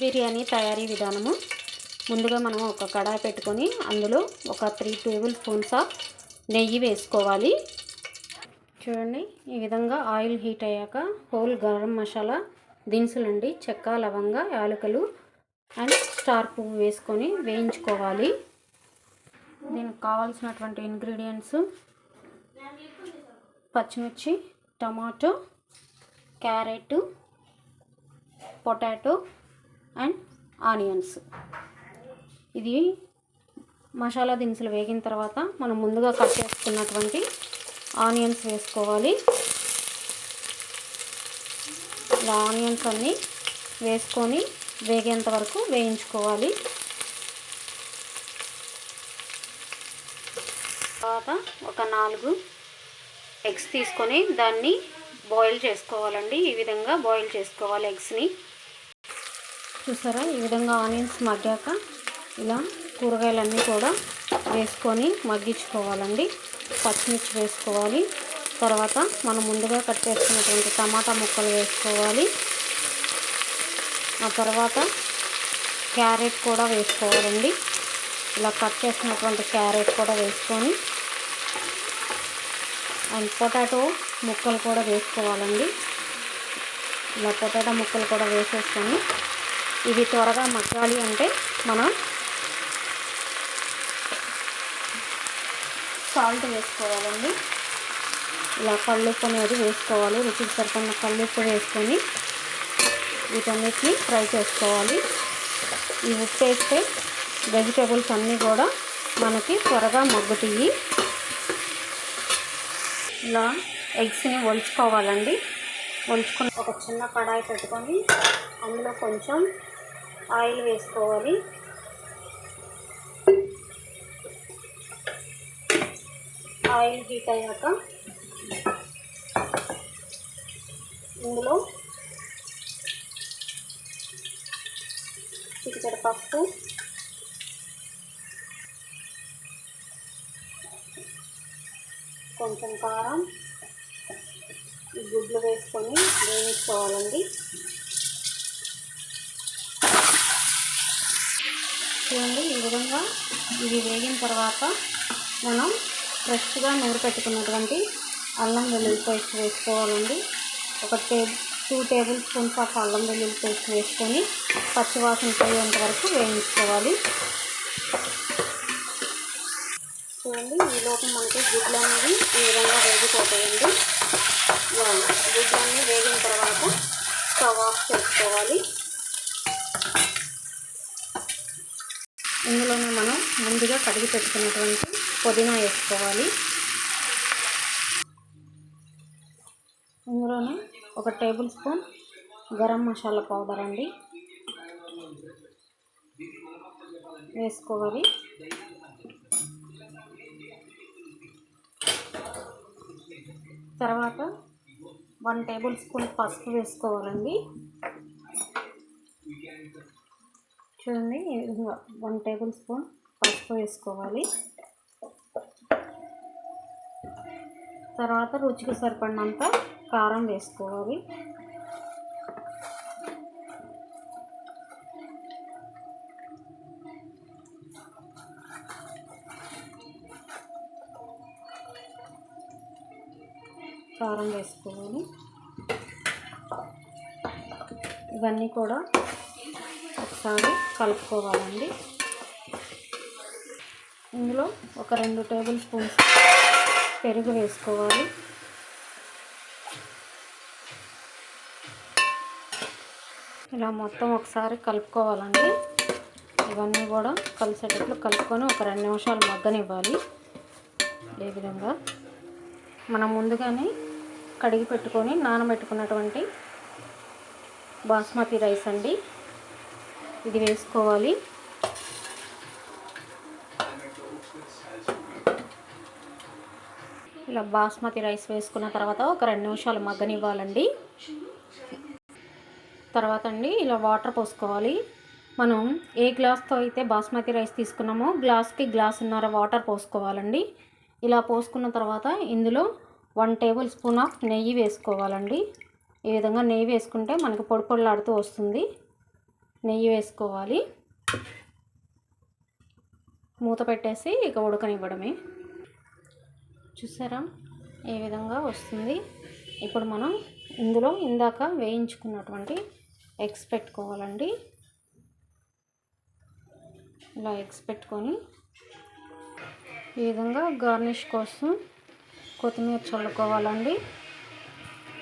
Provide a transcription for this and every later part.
బిర్యానీ తయారీ విధానము. ముందుగా మనం ఒక కడాయి పెట్టుకొని అందులో ఒక త్రీ టేబుల్ స్పూన్స్ ఆఫ్ నెయ్యి వేసుకోవాలి. చూడండి ఈ విధంగా ఆయిల్ హీట్ అయ్యాక హోల్ గరం మసాలా దినుసులండి చెక్క లవంగ యాలకులు అండ్ స్టార్ పువ్వు వేసుకొని వేయించుకోవాలి. దీనికి కావాల్సినటువంటి ఇంగ్రీడియంట్స్ పచ్చిమిర్చి tomato carrot potato and onions. ఇది మసాలా దినుసులు వేగిన తర్వాత మనం ముందుగా కట్ చేసుకున్నటువంటి ఆనియన్స్ వేసుకోవాలి. ఇలా ఆనియన్స్ అన్నీ వేసుకొని వేగేంత వరకు వేయించుకోవాలి. తర్వాత ఒక నాలుగు ఎగ్స్ తీసుకొని దాన్ని బాయిల్ చేసుకోవాలండి. ఈ విధంగా బాయిల్ చేసుకోవాలి ఎగ్స్ని. చూసారా? ఈ విధంగా ఆనియన్స్ మగ్గాక ఇలా కూరగాయలన్నీ కూడా వేసుకొని మగ్గించుకోవాలండి. పచ్చిమిర్చి వేసుకోవాలి. తర్వాత మనం ముందుగా కట్ చేసుకున్నటువంటి టమాటా ముక్కలు వేసుకోవాలి. ఆ తర్వాత క్యారెట్ కూడా వేసుకోవాలండి. ఇలా కట్ చేసినటువంటి క్యారెట్ కూడా వేసుకొని అండ్ పొటాటో ముక్కలు కూడా వేసుకోవాలండి. ఇలా పొటాటో ముక్కలు కూడా వేసేసుకొని ఇవి త్వరగా మగ్గాలి అంటే మనం సాల్ట్ వేసుకోవాలండి. ఇలా కళ్ళుప్పు అనేది వేసుకోవాలి రుచికి సరిపడిన కళ్ళుప్పు వేసుకొని వీటన్నిటిని ఫ్రై చేసుకోవాలి. ఈ ఉప్పు వేస్తే వెజిటేబుల్స్ అన్నీ కూడా మనకి త్వరగా మగ్గుతాయి. ఇలా ఎగ్స్ని ఒలుచుకోవాలండి. ఒలుచుకొని ఒక చిన్న కడాయి పెట్టుకొని అందులో కొంచెం ఆయిల్ వేసుకోవాలి. ఆయిల్ హీట్ అయ్యాక ఇందులో చిటికెడ పప్పు కొంచెం కారం గుడ్లు వేసుకొని వేయించుకోవాలండి. చూడండి. ఈ విధంగా ఇవి వేగిన తర్వాత మనం ఫ్రెష్గా నూరు పెట్టుకున్నటువంటి అల్లం వెల్లుల్లి పేస్ట్ వేసుకోవాలండి. ఒక టే టూ టేబుల్ స్పూన్స్ ఆఫ్ అల్లం వెల్లుల్లి పేస్ట్ వేసుకొని పచ్చివాసన పోయేంత వరకు వేయించుకోవాలి. చూడండి ఈ మనకి గుడ్లు అనేవి ఈ విధంగా వేగిపోతాయండి. ఇలా గుడ్లన్నీ వేగిన తర్వాత స్టవ్ ఆఫ్ చేసుకోవాలి ఇందులోనే మనం ముందుగా కడిగి పెట్టుకున్నటువంటి పుదీనా వేసుకోవాలి. ఇందులోనే ఒక tablespoon garam masala powder అండి వేసుకోవాలి. తర్వాత వన్ టేబుల్ స్పూన్ పసుపు వేసుకోవాలండి. చూడండి ఈ విధంగా వన్ టేబుల్ స్పూన్ పసుపు వేసుకోవాలి. తర్వాత రుచికి సరిపడినంత కారం వేసుకోవాలి. కారం వేసుకోవాలి. ఇవన్నీ కూడా ఒకసారి కలుపుకోవాలండి. ఇందులో ఒక రెండు టేబుల్ స్పూన్స్ పెరుగు వేసుకోవాలి. ఇలా మొత్తం ఒకసారి కలుపుకోవాలండి. ఇవన్నీ కూడా కలిసేటట్లు కలుపుకొని ఒక రెండు నిమిషాలు మగ్గనివ్వాలి. ఏ విధంగా మనం ముందుగానే కడిగి పెట్టుకొని నానబెట్టుకున్నటువంటి బాస్మతి రైస్ అండి. ఇది వేసుకోవాలి. ఇలా బాస్మతి రైస్ వేసుకున్న తర్వాత ఒక రెండు నిమిషాలు మగ్గనివ్వాలండి. తర్వాత అండి ఇలా వాటర్ పోసుకోవాలి. మనం ఏ గ్లాస్తో అయితే బాస్మతి రైస్ తీసుకున్నామో గ్లాస్కి గ్లాసున్నర వాటర్ పోసుకోవాలండి. ఇలా పోసుకున్న తర్వాత ఇందులో వన్ టేబుల్ స్పూన్ ఆఫ్ నెయ్యి వేసుకోవాలండి. ఈ విధంగా నెయ్యి వేసుకుంటే మనకు పొడి పొడిలాడుతూ వస్తుంది. నెయ్యి వేసుకోవాలి. మూత పెట్టేసి ఇక ఉడకనివ్వడమే. చూసారా? ఏ విధంగా వస్తుంది? ఇప్పుడు మనం ఇందులో ఇందాక వేయించుకున్నటువంటి ఎగ్స్ పెట్టుకోవాలండి. ఇలా ఎగ్స్ పెట్టుకొని ఈ విధంగా గార్నిష్ కోసం కొత్తిమీర చల్లుకోవాలండి.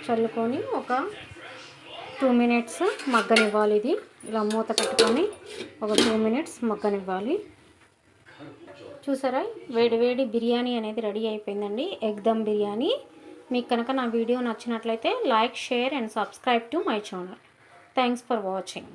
చల్లుకొని ఒక టూ మినిట్స్ మగ్గనివ్వాలి ఇది. ఇలా మూత పెట్టుకొని ఒక టూ మినిట్స్ మగ్గనివ్వాలి. చూసారా? వేడి వేడి బిర్యానీ అనేది రెడీ అయిపోయిందండి. ఎగ్ దమ్ బిర్యానీ. మీకు కనుక నా వీడియో నచ్చినట్లయితే like share and subscribe to my channel. Thanks for watching